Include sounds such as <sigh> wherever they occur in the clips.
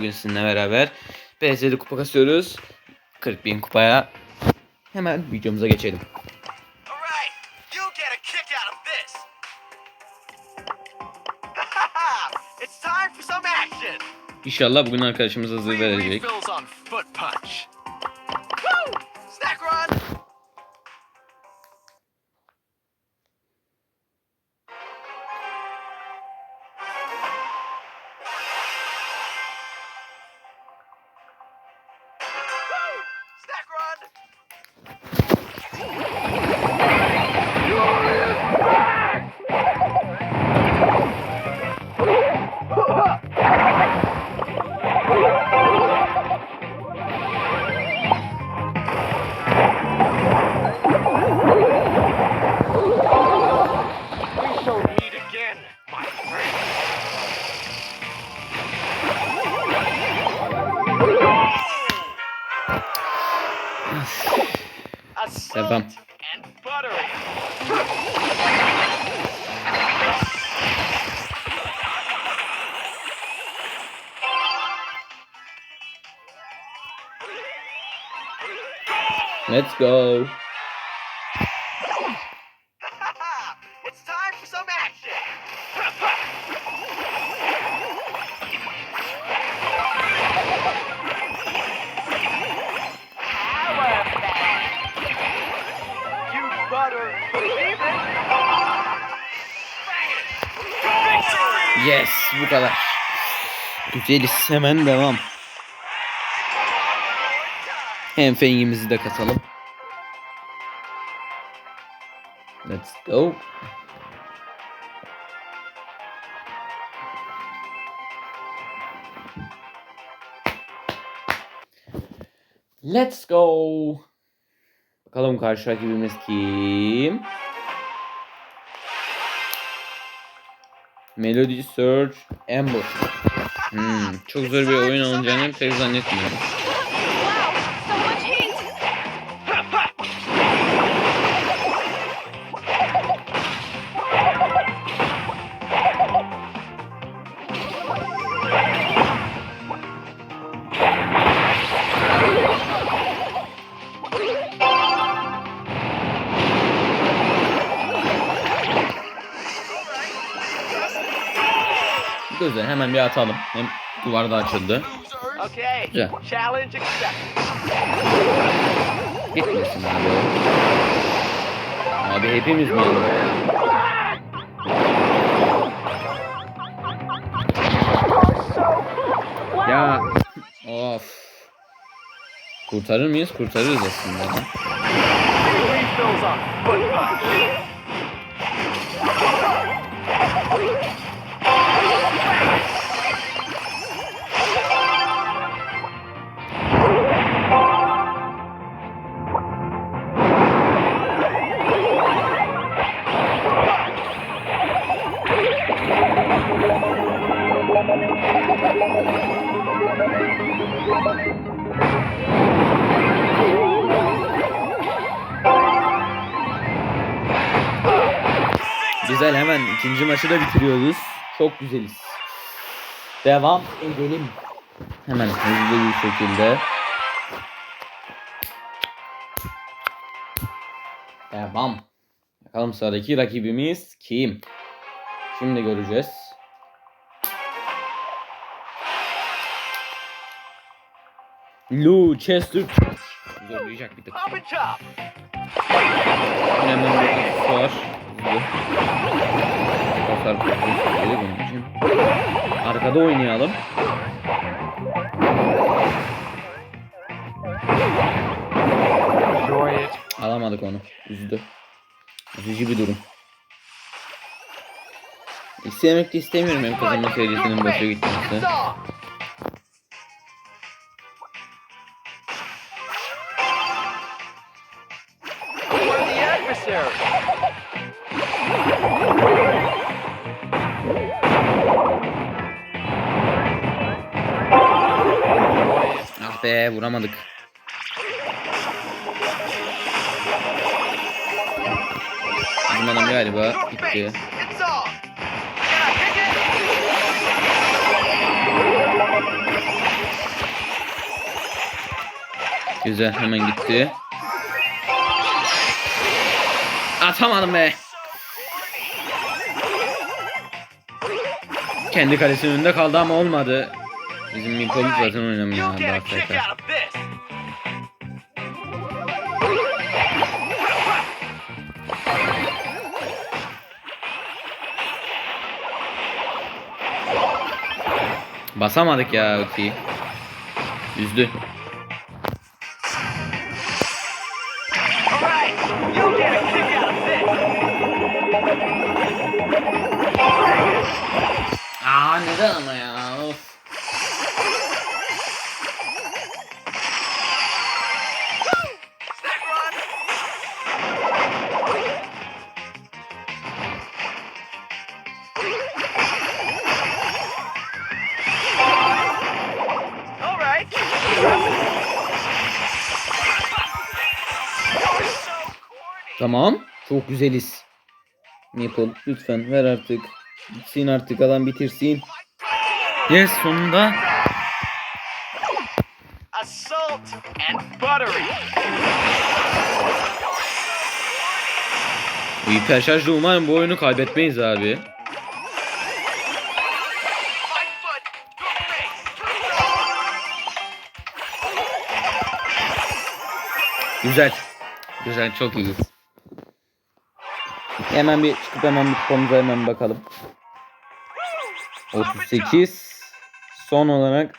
Bugün sizinle beraber PS'de kupa kasıyoruz. 40 bin kupaya. Hemen videomuza geçelim. <laughs> İnşallah bugün arkadaşımız Three verecek. Let's go. <laughs> it's time for some action. You butter believe it. Victory! Yes bu kadar. Güzeliz hemen devam. Hem fengimizi de katalım. Let's go. Let's go. Bakalım karşı rakibimiz kim? Melody Search Amber. Hmm, çok zor bir oyun olacağını pek zannetmiyorum. Güzel hemen bir atalım. Hem duvar da açıldı. Okay, Güzel. challenge accepted. Gitmesin abi. Abi hepimiz mi yandık? Ya of. Kurtarır mıyız? Kurtarırız aslında. Güzel hemen ikinci maçı da bitiriyoruz. Çok güzeliz. Devam edelim. Hemen hızlı bir şekilde. Devam. Bakalım sıradaki rakibimiz kim? Şimdi göreceğiz. Lou Chester zorlayacak bir tık. Hemen bir var. Döneceğim. Arkada oynayalım. Alamadık onu. Üzdü. Üzücü bir durum. İstemek de istemiyorum hem kazanma serisinin boşa gitmesi. be vuramadık. Bizim adam galiba gitti. Güzel hemen gitti. Atamadım be. Kendi kalesinin önünde kaldı ama olmadı. Bizim Mikol zaten oynamıyor. You'll get a daha kick tekrar. out of this. Basamadık ya ultiyi. Üzdü. Tamam. Çok güzeliz. Maple lütfen ver artık. Bitsin artık adam bitirsin. Yes sonunda. Assault and buttery. Bu hiper şarjla umarım bu oyunu kaybetmeyiz abi. Güzel. Güzel çok iyiyiz. Hemen bir çıkıp hemen bir kupamıza hemen bakalım. 38. Son olarak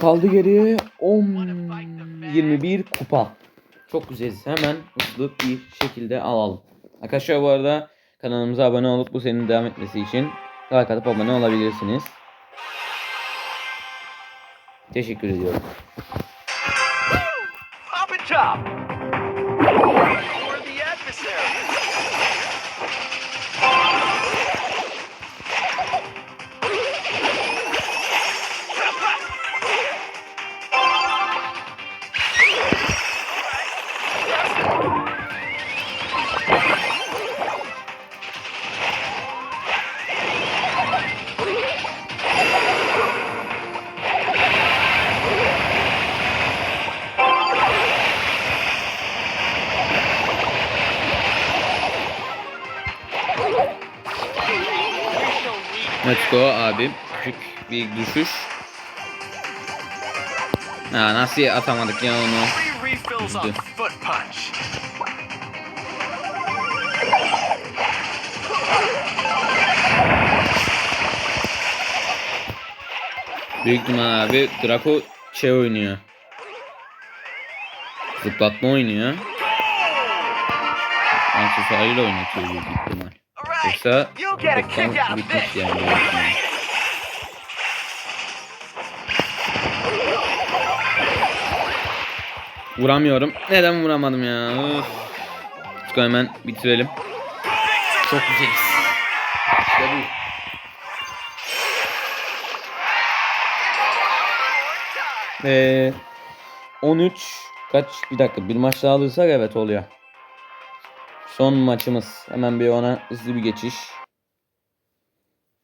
kaldı geriye 10 21 kupa. Çok güzeliz. Hemen hızlı bir şekilde alalım. Arkadaşlar bu arada kanalımıza abone olup bu serinin devam etmesi için like atıp abone olabilirsiniz. Teşekkür ediyorum. Pop and top. Let's go abi. Küçük bir düşüş. Ha, nasıl atamadık ya onu? Üzdü. Büyük ihtimal abi Draco şey oynuyor. Zıplatma oynuyor. Aksesuarıyla oynatıyor büyük ihtimal. Yoksa of bitmiş yani. Vuramıyorum. Neden vuramadım ya? Let's hemen bitirelim. Çok güzeliz. İşte bu. Ee, 13 kaç bir dakika bir maç daha alırsak evet oluyor. Son maçımız. Hemen bir ona hızlı bir geçiş.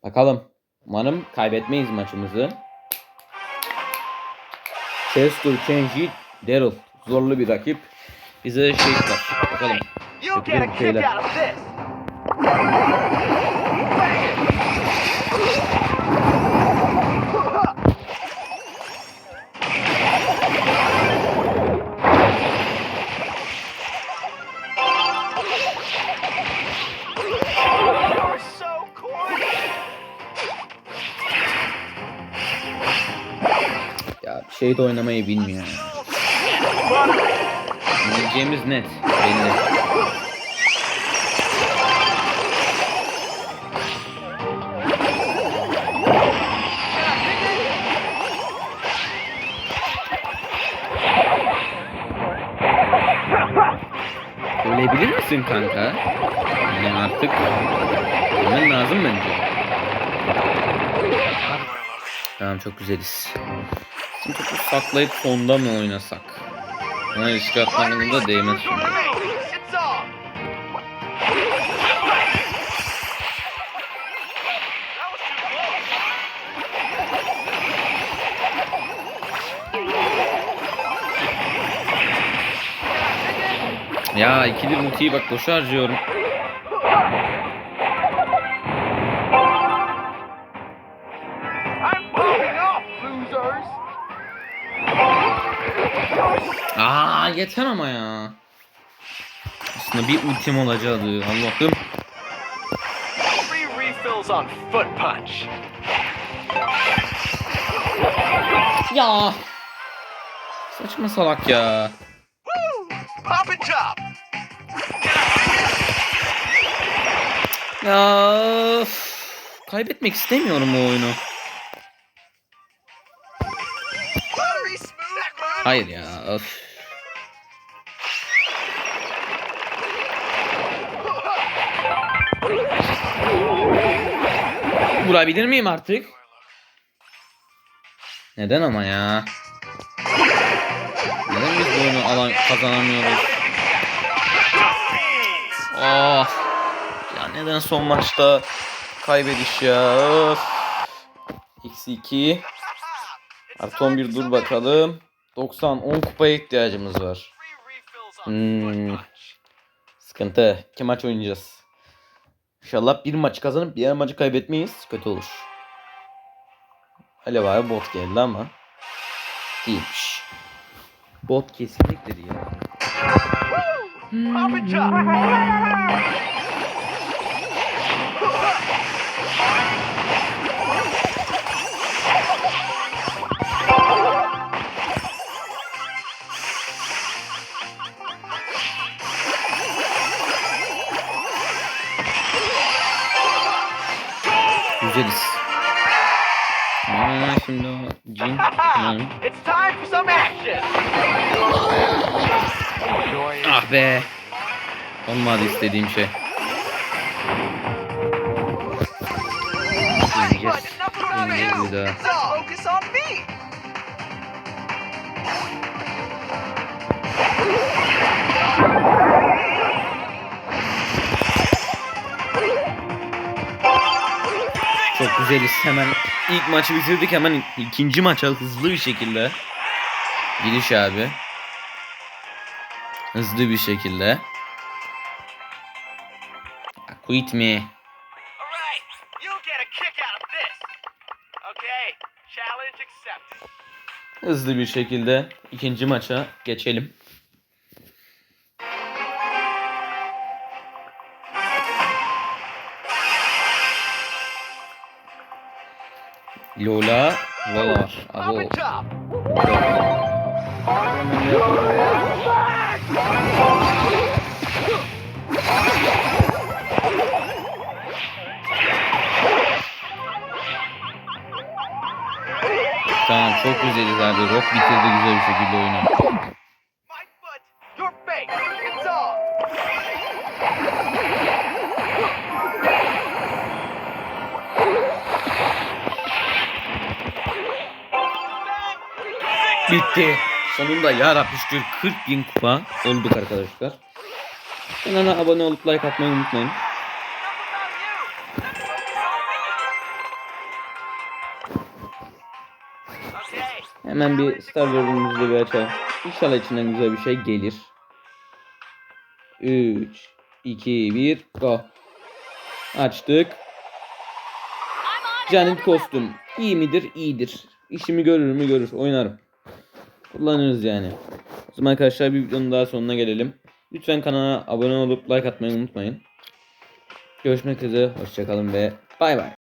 Bakalım. Umarım kaybetmeyiz maçımızı. Chester, Kenji, Daryl. Zorlu bir rakip. Bize şey var. Bakalım. Yapıyorum kick şeyler. Ya şey de oynamayı bilmiyor. Yeneceğimiz net. Belli. Ölebilir misin kanka? Yani artık ölmen lazım bence. Tamam çok güzeliz. Şimdi topu saklayıp sonda mı oynasak? Ona risk atmanın da değmez şimdi. Ya ikili multiyi bak boşa harcıyorum. Aa yeter ama ya. Aslında bir ultim olacaktı. Allah'ım. Ya. Saçma salak ya. Ya. Kaybetmek istemiyorum bu oyunu. Hayır ya. Öf. Vurabilir miyim artık? Neden ama ya? Neden biz bu oyunu alan kazanamıyoruz? Oh. Ya neden son maçta kaybediş ya? Öf. Eksi 2. Artı 11 dur bakalım. 90 10 kupaya ihtiyacımız var. Hmm. Sıkıntı. İki maç oynayacağız. İnşallah bir maç kazanıp diğer maçı kaybetmeyiz. Kötü olur. Alev abi bot geldi ama değilmiş. Bot kesinlikle değil. Pop Güzeliz. Aa, şimdi o cin. Action. Ah be. Olmadı istediğim şey. Yes. but enough Çok güzeliz. Hemen ilk maçı bitirdik. Hemen ikinci maça hızlı bir şekilde. Giriş abi. Hızlı bir şekilde. Quit me. Hızlı bir şekilde ikinci maça geçelim. Lola, Lola var. Chop. Tamam çok güzeliz abi. Rock bitirdi güzel bir şekilde oyunu. Bitti. Sonunda ya Rabbi şükür 40 bin kupa olduk arkadaşlar. Kanala abone olup like atmayı unutmayın. Hemen bir Star Wars bir açalım. İnşallah içinden güzel bir şey gelir. 3, 2, 1, go. Açtık. Janet kostüm. İyi midir? İyidir. İşimi görür mü? Görür. Oynarım. Kullanırız yani. O zaman arkadaşlar bir videonun daha sonuna gelelim. Lütfen kanala abone olup like atmayı unutmayın. Görüşmek üzere. Hoşçakalın ve bay bay.